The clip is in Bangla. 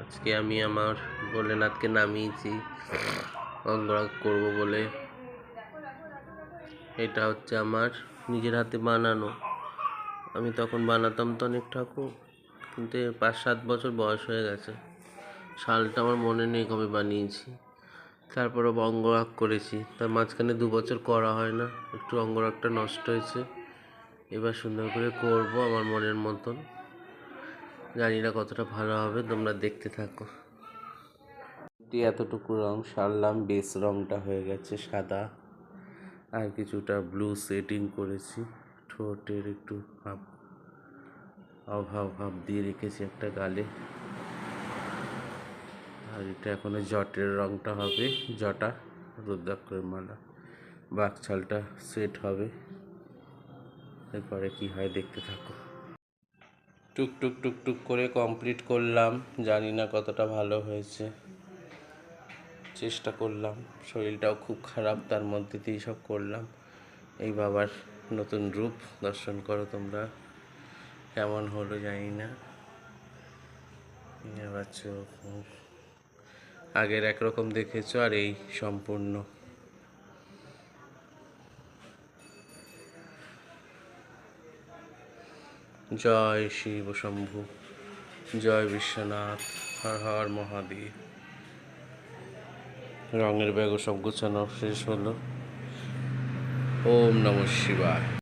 আজকে আমি আমার ভোলেনাথকে নামিয়েছি, অঙ্গরাগ করব বলে। এটা হচ্ছে আমার নিজের হাতে বানানো। আমি তখন বানাতাম তো অনেক ঠাকুর, কিন্তু পাঁচ সাত বছর বয়স হয়ে গেছে। শালটা আমার মনে নেই কবে বানিয়েছি। তারপরে অঙ্গরাগ করেছি। তার মাঝখানে দু বছর করা হয় না, একটু অঙ্গরাগটা নষ্ট হয়েছে। এবার সুন্দর করে করব আমার মনের মতন। জানি না কতটা ভালো হবে, তোমরা দেখতে থাকো। এতটুকু রং সারলাম, বেস রংটা হয়ে গেছে সাদা। আর কিছুটা ব্লু সেটিং করেছি, ঠোঁটের একটু ভাব, অভাব ভাব দিয়ে রেখেছি একটা গালে। আর এটা এখনও জটের রংটা হবে, জটা রুদ্রাক্ষরের মালা বাকছালটা সেট হবে। এরপরে কি হয় দেখতে থাকো। টুক টুক টুক টুক করে কমপ্লিট করলাম। জানি না কতটা ভালো হয়েছে। চেষ্টা করলাম। শরীরটাও খুব খারাপ, তার মধ্যে দিয়ে সব করলাম। এই বাবার নতুন রূপ, দর্শন করো তোমরা। কেমন হলো জানি না। এবার চোখ আগের একরকম দেখেছ আর এই সম্পূর্ণ। জয় শিব শম্ভু, জয় বিশ্বনাথ, হর হর মহাদেব রঙের ব্যাগও সব গোছানো শেষ হলো। ওম নম শিবায়।